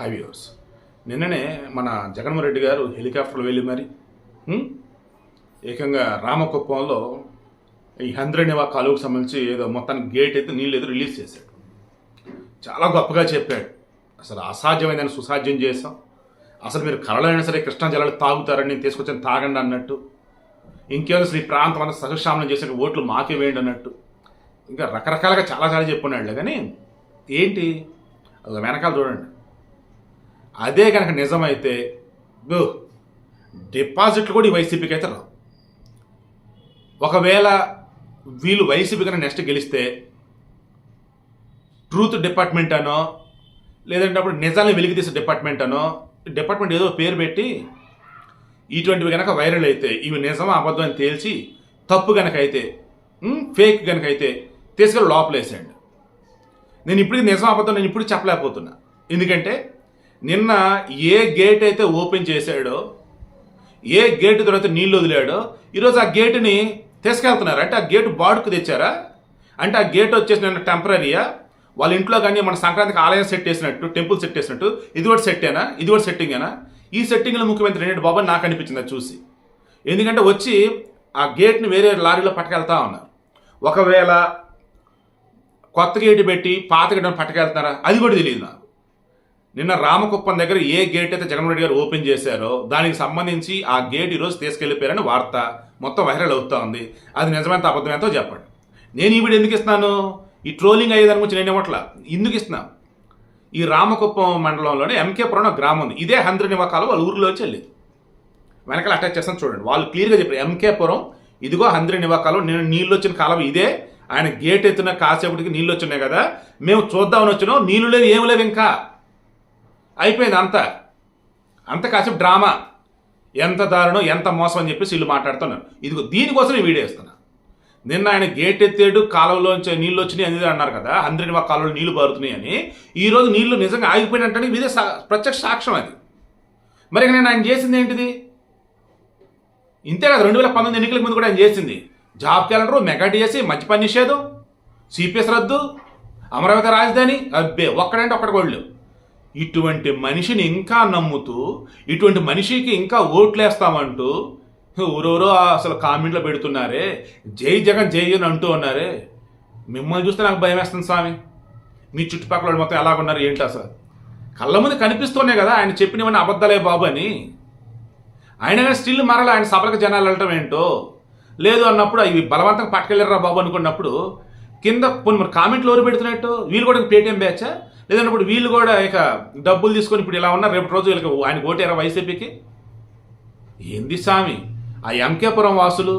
High viewers నిన్ననే మన జగన్మోహన్ రెడ్డి గారు హెలికాప్టర్లో వెళ్ళి మరి ఏకంగా రామకుప్పంలో ఈ హంద్రనివా కాలువకు సంబంధించి ఏదో మొత్తానికి గేట్ అయితే నీళ్ళు ఏదో రిలీజ్ చేశాడు. చాలా గొప్పగా చెప్పాడు. అసలు అసాధ్యమైన సుసాధ్యం చేశాం. అసలు మీరు కలలైనా సరే కృష్ణా జలాలు తాగుతారని నేను తీసుకొచ్చాను తాగండి అన్నట్టు. ఇంకేదో అసలు ఈ ప్రాంతం అంతా సహశామనం చేసే ఓట్లు మాకే వేయండి అన్నట్టు. ఇంకా రకరకాలుగా చాలా చాలా కానీ ఏంటి? అది వెనకాల చూడండి. అదే కనుక నిజమైతే డిపాజిట్లు కూడా ఈ వైసీపీకి అయితే రావు. ఒకవేళ వీళ్ళు వైసీపీ కన్నా నెక్స్ట్ గెలిస్తే ట్రూత్ డిపార్ట్మెంట్ అనో లేదంటే అప్పుడు నిజాలను వెలికితీసే డిపార్ట్మెంట్ అనో డిపార్ట్మెంట్ ఏదో పేరు పెట్టి ఇటువంటివి కనుక వైరల్ అయితే ఇవి నిజమా అబద్ధం అని తేల్చి తప్పు కనుక అయితే ఫేక్ కనుక అయితే తీసుకెళ్ళి లోపలేసేయండి. నేను ఇప్పుడు నిజం అబద్ధం నేను ఇప్పుడు చెప్పలేకపోతున్నా. ఎందుకంటే నిన్న ఏ గేట్ అయితే ఓపెన్ చేశాడో ఏ గేటు తర్వాత నీళ్ళు వదిలాడో ఈరోజు ఆ గేటుని తీసుకెళ్తున్నారు. అంటే ఆ గేటు బాడుకు తెచ్చారా? అంటే ఆ గేట్ వచ్చేసి నిన్న టెంపరీయా వాళ్ళ ఇంట్లో కానీ మన సంక్రాంతికి ఆలయం సెట్ చేసినట్టు టెంపుల్ సెట్ చేసినట్టు ఇది కూడా సెట్టేనా ఇది కూడా సెట్టింగేనా ఈ సెట్టింగ్లో ముఖ్యమంత్రి రెండు బాబు నాకు అనిపించింది చూసి. ఎందుకంటే వచ్చి ఆ గేట్ని వేరే లారీలో పట్టుకెళ్తా ఉన్నారు. ఒకవేళ కొత్త గేటు పెట్టి పాత గేటును పట్టుకెళ్తున్నారా? అది కూడా తెలియదు నాకు. నిన్న రామకుప్పం దగ్గర ఏ గేట్ అయితే జగన్మోహన్ రెడ్డి గారు ఓపెన్ చేశారో దానికి సంబంధించి ఆ గేట్ ఈరోజు తీసుకెళ్ళిపోయారని వార్త మొత్తం వైరల్ అవుతా ఉంది. అది నిజమెంత అబద్ధమెంతో చెప్పండి. నేను ఈ వీడియో ఎందుకు ఇస్తున్నాను? ఈ ట్రోలింగ్ అయ్యేదాని గురించి నేను ఇవ్వట్లా ఎందుకు ఇస్తున్నా? ఈ రామకుప్పం మండలంలోనే ఎంకేపురం పురం గ్రామం ఉంది. ఇదే హంద్రి నివాకాలు వాళ్ళ ఊరిలోంచి వెళ్ళేది. వెనకాల అటాచ్ చేస్తాను చూడండి. వాళ్ళు క్లియర్గా చెప్పారు ఎంకేపురం ఇదిగో హంద్రి నివాకాలు నేను నీళ్ళు వచ్చిన కాలం ఇదే. ఆయన గేట్ ఎత్తున కాసేపటికి నీళ్ళు వచ్చినాయి కదా. మేము చూద్దామని వచ్చినాం నీళ్ళు లేవు ఏమి లేవు ఇంకా. అయిపోయింది అంత. అంత కాసేపు డ్రామా. ఎంత దారుణం ఎంత మోసం అని చెప్పేసి వీళ్ళు మాట్లాడుతున్నారు. ఇదిగో దీనికోసం ఈ వీడియో ఇస్తున్నా నిన్న ఆయన గేట్ ఎత్తాడు కాలువలోంచి నీళ్ళు వచ్చినాయి అనేది అన్నారు కదా అందరిని మా కాలువలో నీళ్ళు పారుతున్నాయి అని. ఈ రోజు నీళ్ళు నిజంగా ఆగిపోయినట్టు ఇదే సా- ప్రత్యక్ష సాక్ష్యం అది. మరి ఇక నేను ఆయన చేసింది ఏంటిది? ఇంతే కదా రెండు వేల పంతొమ్మిది ఎన్నికల ముందు కూడా ఆయన చేసింది. జాబ్ క్యాలెండర్ మెగా డిఎస్సి మద్యపాన నిషేధం సిపిఎస్ రద్దు అమరావతి రాజధాని అబ్బే ఒక్కడంటే ఒక్కడి గోళ్ళు ఇటువంటి మనిషిని ఇంకా నమ్ముతూ ఇటువంటి మనిషికి ఇంకా ఓట్లేస్తామంటూ ఊరూరో అసలు కామెంట్లో పెడుతున్నారే జై జగన్ జై అని అంటూ ఉన్నారే. మిమ్మల్ని చూస్తే నాకు భయం వేస్తుంది స్వామి. మీ చుట్టుపక్కల వాళ్ళు మొత్తం ఎలాగున్నారు ఏంటి అసలు? కళ్ళ ముందు కనిపిస్తున్నాయి కదా ఆయన చెప్పినవన్నీ అబద్ధాలే బాబు అని. ఆయన కానీ స్టిల్ మరలా ఆయన సభలకు జనాలు వెళ్ళటం ఏంటో? లేదు అన్నప్పుడు ఇవి బలవంతంగా పట్టుకెళ్ళారా బాబు అనుకున్నప్పుడు కింద కొన్ని మరి కామెంట్లు ఎవరు పెడుతున్నట్టు? వీళ్ళు కూడా పేటీఎం బ్యాచా లేదన్నప్పుడు వీళ్ళు కూడా ఇక డబ్బులు తీసుకొని ఇప్పుడు ఇలా ఉన్నారు రేపు రోజు వీళ్ళకి ఆయన ఓటేరా వైసీపీకి? ఏంది స్వామి ఆ ఎంకేపురం వాసులు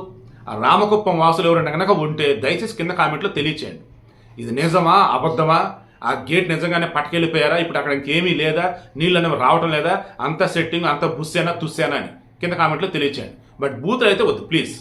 ఆ రామకుప్పం వాసులు ఎవరైనా కనుక ఉంటే దయచేసి కింద కామెంట్లో తెలియచేయండి. ఇది నిజమా? అబద్ధమా? ఆ గేట్ నిజంగానే పట్టుకెళ్ళిపోయారా? ఇప్పుడు అక్కడ ఇంకేమీ లేదా? నీళ్ళు అనేవి రావటం లేదా? అంత సెట్టింగ్ అంత బుస్సేనా తుస్సేనా అని కింద కామెంట్లో తెలియచేయండి. బట్ బూత్ అయితే వద్దు ప్లీజ్